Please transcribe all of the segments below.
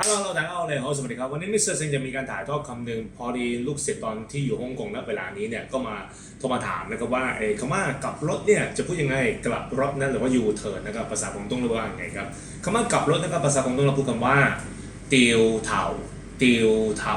ฮัลโหลเราแต่เอาเลยสวัสดีครับ วันนี้มิสเตอร์เซงจะมีการถ่ายทอดคำหนึ่งพอดีลูกศิษย์ตอนที่อยู่ฮ่องกงณเวลานี้เนี่ยก็มาโทรมาถามนะครับว่าไอ้คำว่ากลับรถเนี่ยจะพูดยังไงกลับรถนั้นหรือว่ายูเทิร์นนะครับภาษาของต้องเรียกว่าไงครับคำว่ากลับรถนะครับภาษาของต้องเราพูดคำว่าติวเถาติวเถา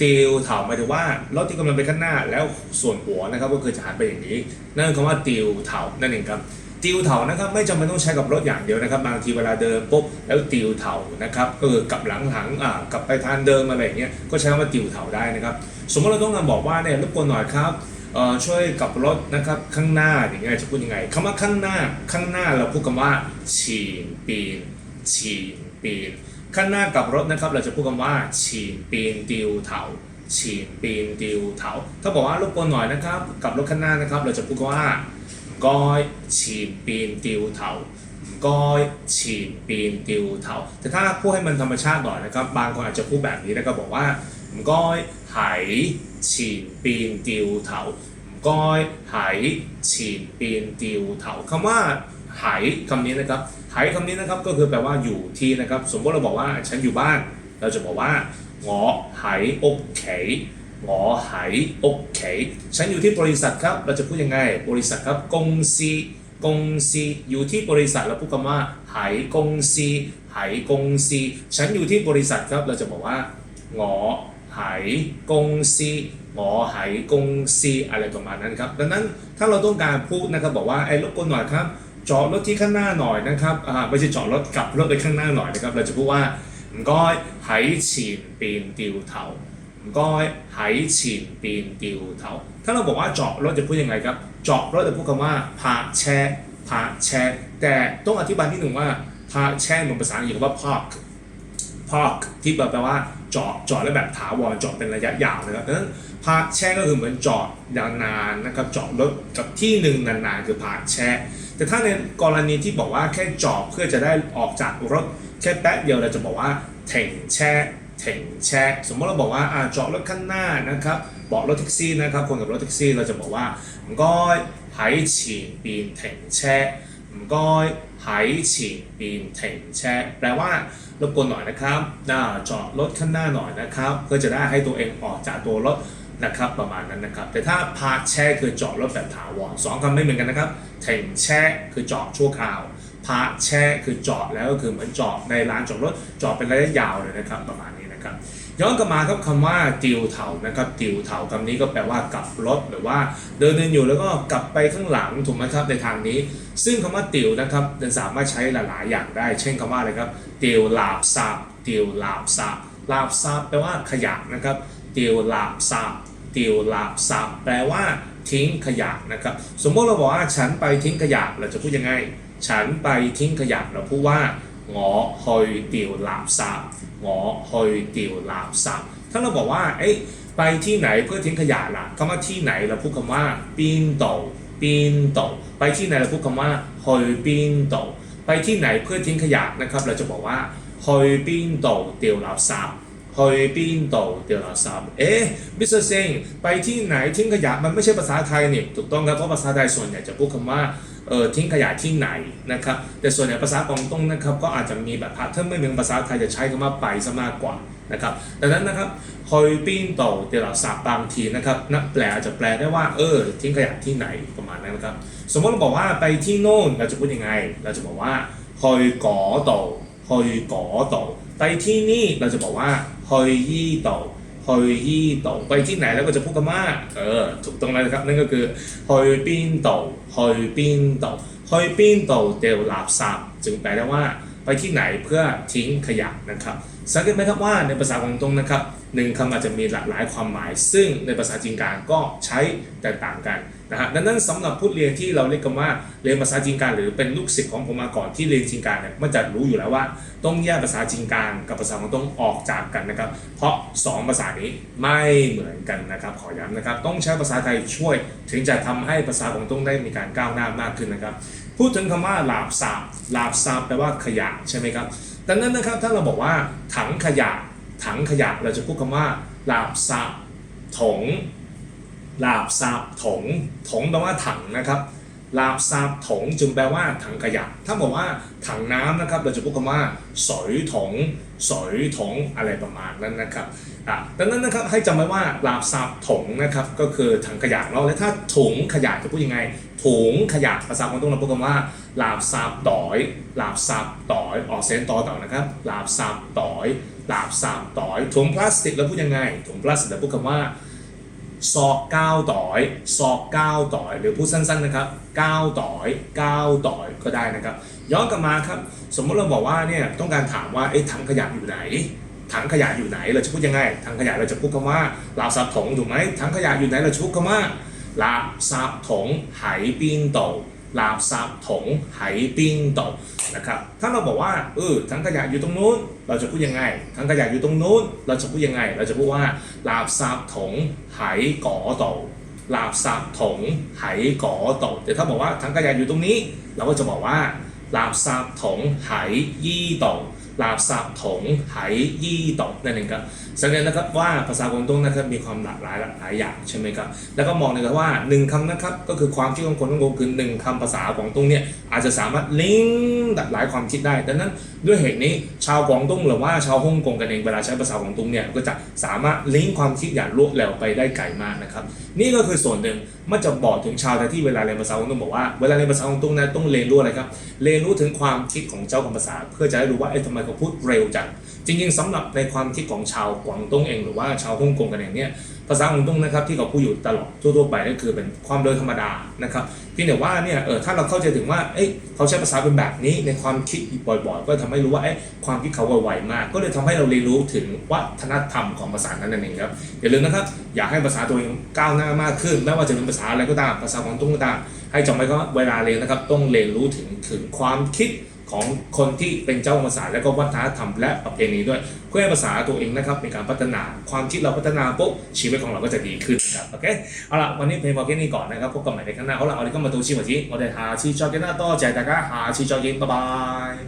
ติวเถาหมายถึงว่ารถที่กำลังไปข้างหน้าแล้วส่วนหัวนะครับก็คือจะหันไปอย่างนี้ นั่นคือคำว่าติวเถานั่นเองครับ ติวเถานะครับไม่จำเป็นต้องใช้กับรถอย่างเดียวนะครับ บางทีเวลาเดินปุ๊บแล้วติวเถานะครับก็คือกลับหลังหลังอ่ากลับไปทางเดิมอะไรอย่างเงี้ยก็ใช้คำว่าติวเถาได้นะครับ สมมติเราต้องการบอกว่าเนี่ยรบกวนหน่อยครับเอ่อช่วยกับรถนะครับข้างหน้าอย่างเงี้ยจะพูดยังไงคำว่าข้างหน้าข้างหน้าเราพูดคำว่าฉีนปีนฉีนปีนข้างหน้ากับรถนะครับเราจะพูดคำว่าฉีนปีนติวเถาฉีนปีนติวเถาถ้าบอกว่ารบกวนหน่อยนะครับกับรถข้างหน้านะครับเราจะพูดว่า ก้อยฉีนปีนติวเถาก้อยฉีนปีนติวเถาแต่ถ้าพูดให้มันธรรมชาติหน่อยนะครับ บางคนอาจจะพูดแบบนี้นะครับบอกว่าก้อยไหฉีนปีนติวเถาก้อยไหฉีนปีนติวเถาคำว่าไหคำนี้นะครับไหคำนี้นะครับก็คือแปลว่าอยู่ที่นะครับ สมมติเราบอกว่าฉันอยู่บ้าน เราจะบอกว่าหงอไอ๋อหายโอเค ฉันอยู่ที่บริษัทครับ เราจะพูดยังไง บริษัทครับกงซีกงซีอยู่ที่บริษัทเราพูดคำว่าหายกงซีหายกงซีฉันอยู่ที่บริษัทครับ เราจะบอกว่าหงอหายกงซีหมอหายกงซีอะไรประมาณนั้นครับ ดังนั้นถ้าเราต้องการพูดนะครับบอกว่าไอ้รบกวนหน่อยครับจอดรถที่ข้างหน้าหน่อยนะครับอ่าไม่ใช่จอดรถกลับรถไปข้างหน้าหน่อยนะครับ เราจะพูดว่าก้อยหายฉีนปีนติวเถา 该喺前边掉头ถ้าเราบอกว่าจอดรถจะพูดยังไงครับ จอดรถจะพูดคำว่าพาแช่พาแช่แต่ต้องอธิบายที่หนึ่งว่าพาแช่เหมือนภาษาอังกฤษว่า park park ที่แปลว่าจอดจอดแล้วแบบถาวรจอดเป็นระยะยาวนะครับดังนั้นพาแช่ก็คือเหมือนจอดยาวนานนะครับจอดรถกับที่หนึ่งนานๆคือพาแช่ แต่ถ้าในกรณีที่บอกว่าแค่จอดเพื่อจะได้ออกจากรถแค่แป๊บเดียวเราจะบอกว่าเถ่งแช่ เถ่งแช่สมมติเราบอกว่าอ่าจอดรถข้างหน้านะครับบอกรถแท็กซี่นะครับคนกับรถแท็กซี่เราจะบอกว่า唔该喺前边停车唔该喺前边停车แปลว่ารบกวนหน่อยนะครับอ่าจอดรถข้างหน้าหน่อยนะครับ เพื่อจะได้ให้ตัวเองออกจากตัวรถ นะครับประมาณนั้นนะครับ แต่ถ้าพาแช่คือจอดรถแบบถาวรสองคำไม่เหมือนกันนะครับเถ่งแช่คือจอดชั่วคราว พาแช่คือจอดแล้วก็คือเหมือนจอดในร้านจอดรถจอดเป็นระยะยาวเลยนะครับประมาณนี้นะครับย้อนกลับมาครับคำว่าติวเถานะครับติวเถาคำนี้ก็แปลว่ากลับรถหรือว่าเดินเดินอยู่แล้วก็กลับไปข้างหลังถูกไหมครับในทางนี้ ซึ่งคำว่าติวนะครับจะสามารถใช้หลาย ๆ อย่างได้ เช่นคำว่าอะไรครับติวลาบซับติวลาบซับลาบซับแปลว่าขยะนะครับติวลาบซับติวลาบซับแปลว่าทิ้งขยะนะครับ สมมติเราบอกว่าฉันไปทิ้งขยะเราจะพูดยังไง ฉันไปทิ้งขยะเราพูดว่าหงอหอยติวลาบซับหงอหอยติวลาบซับถ้าเราบอกว่าเอ้ยไปที่ไหนเพื่อทิ้งขยะล่ะคำว่าที่ไหนเราพูดคำว่าปีนโตปีนโตไปที่ไหนเราพูดคำว่าหอยปีนโตไปที่ไหนเพื่อทิ้งขยะนะครับ เราจะบอกว่าหอยปีนโตเตียวลาบซับ 去边度掉垃圾？เอ๊ะมิสเตอร์เซงไปที่ไหนทิ้งขยะมันไม่ใช่ภาษาไทยนี่ถูกต้องครับเพราะภาษาไทยส่วนใหญ่จะพูดคำว่าเออทิ้งขยะที่ไหนนะครับแต่ส่วนใหญ่ภาษากองต้งนะครับก็อาจจะมีแบบพาร์ทเทิร์นไม่เหมือนภาษาไทยจะใช้คำว่าไปซะมากกว่านะครับดังนั้นนะครับ去边度掉垃圾บางทีนะครับนักแปลอาจจะแปลได้ว่าเออทิ้งขยะที่ไหนประมาณนั้นนะครับ สมมติเราบอกว่าไปที่โน่นเราจะพูดยังไง เราจะบอกว่า去嗰度去嗰度ไปที่นี่เราจะบอกว่า ฮอยยี่เต่าฮอยยี่เต่าไปที่ไหนแล้วก็จะพูดคำว่าเออถูกต้องแล้วครับนั่นก็คือฮอยปิ้งเต่าฮอยปิ้งเต่าฮอยปิ้งเต่าเตลลาบซามจึงแปลได้ว่าไปที่ไหนเพื่อทิ้งขยะนะครับ สังเกตไหมครับว่าในภาษาของตรงนะครับหนึ่งคำอาจจะมีหลากหลายความหมาย ซึ่งในภาษาจีนกลางก็ใช้แตกต่างกันนะฮะดังนั้นสำหรับผู้เรียนที่เราเรียกกันว่าเรียนภาษาจีนกลางหรือเป็นลูกศิษย์ของผมมาก่อนที่เรียนจีนกลางเนี่ยมันจะรู้อยู่แล้วว่าต้องแยกภาษาจีนกลางกับภาษาของต้องออกจากกันนะครับ เพราะสองภาษานี้ไม่เหมือนกันนะครับ ขอย้ำนะครับ ต้องใช้ภาษาไทยช่วย ถึงจะทำให้ภาษาของต้องได้มีการก้าวหน้ามากขึ้นนะครับ พูดถึงคำว่าลาบซาบลาบซาบแปลว่าขยะใช่ไหมครับ ดังนั้นนะครับถ้าเราบอกว่าถังขยะ ถังขยะเราจะพูดคำว่าลาบซาบถงลาบซาบถงถงแปลว่าถังนะครับ ลาบซาบถงจึงแปลว่าถังขยะ ถ้าบอกว่าถังน้ำนะครับ เราจะพูดคำว่าสอยถงสอยถงอะไรประมาณนั้นนะครับอะดังนั้นนะครับให้จำไว้ว่าลาบซาบถงนะครับก็คือถังขยะเนาะและถ้าถุงขยะจะพูดยังไงถุงขยะภาษาคนต้องเราพูดคำว่าลาบซาบต่อยลาบซาบต่อยออกเสียงต่อต่อนะครับลาบซาบต่อยลาบซาบต่อยถุงพลาสติกเราพูดยังไงถุงพลาสติกเราพูดคำว่า ซอกเก้าต่อยซอกเก้าต่อยหรือพูดสั้นๆนะครับเก้าต่อยเก้าต่อยก็ได้นะครับ ย้อนกลับมาครับ สมมติเราบอกว่าเนี่ยต้องการถามว่าไอ้ถังขยะอยู่ไหนถังขยะอยู่ไหนเราจะพูดยังไงถังขยะเราจะพูดคำว่าลาซับถงถูกไหมถังขยะอยู่ไหนเราจะพูดคำว่าลาซับถงไหปีนโต ลาบซับถงไหปิ้งโตนะครับถ้าเราบอกว่าเออถังขยะอยู่ตรงนู้น เราจะพูดยังไงถังขยะอยู่ตรงนู้น เราจะพูดยังไง เราจะพูดว่าลาบซับถงไหก่อโตลาบซับถงไหก่อโตกแต่ถ้าบอกว่าถังขยะอยู่ตรงนี้ เราก็จะบอกว่าลาบซับถงไหยี่โตก ลาบซับถงไหยี่โตะนั่นเองครับสังเกตนะครับว่าภาษากวางตุ้งนะครับมีความหลากหลายหลากหลายอย่างใช่ไหมครับแล้วก็มองนะครับว่าหนึ่งคำนะครับก็คือความคิดของคนฮ่องกงคือหนึ่งคำภาษากวางตุ้งเนี่ยอาจจะสามารถลิงก์หลายความคิดได้ ดังนั้นด้วยเหตุนี้ชาวกวางตุ้งหรือว่าชาวฮ่องกงกันเองเวลาใช้ภาษากวางตุ้งเนี่ยก็จะสามารถลิงก์ความคิดอย่างรวดเร็วไปได้ไกลมากนะครับนี่ก็คือส่วนหนึ่งมันจะบอกถึงชาวไทยที่เวลาเรียนภาษาฮงตุ้งบอกว่าเวลาเรียนภาษาฮงตุ้งนะต้องเรียนรู้อะไรครับเรียนรู้ถึงความคิดของเจ้าของภาษา เพื่อจะได้รู้ว่าเอ๊ะทำไมเขาพูดเร็วจังจริงๆสำหรับในความคิดของชาวกวางตุ้งเองหรือว่าชาวฮ่องกงกันเองเนี่ยภาษาฮงตุ้งนะครับที่เขาพูดอยู่ตลอดทั่วๆไปก็คือเป็นความเร็วธรรมดานะครับเพียงแต่ว่าเนี่ยเออถ้าเราเข้าใจถึงว่าเอ๊ะเขาใช้ภาษาเป็นแบบนี้ในความคิดบ่อยๆ ก็ทำให้รู้ว่าเอ๊ะความคิดเขาไวๆมาก ก็เลยทำให้เราเรียนรู้ถึงวัฒนธรรมของภาษานั้นนั่นเองครับอย่าลืมนะครับอยากให้ภาษาตัวเองก้าวหน้ามากขึ้นไม่ว่าจะเป็นภาษาอะไรก็ตามภาษาของตุ้งก็ตามให้จำไว้ก็เวลาเรียนนะครับต้องเรียนรู้ถึงถึงความคิด ของคนที่เป็นเจ้าภาษาและก็วัฒนธรรมและประเพณีด้วย เพื่อให้ภาษาตัวเองนะครับมีการพัฒนา ความคิดเราพัฒนาปุ๊บชีวิตของเราก็จะดีขึ้นครับ โอเค เอาละวันนี้เพลงพอแค่นี้ก่อนนะครับ พบกันใหม่ในครั้งหน้า 好啦，我哋今日到此为止，我哋下次再见啦，多谢大家，下次再见，拜拜。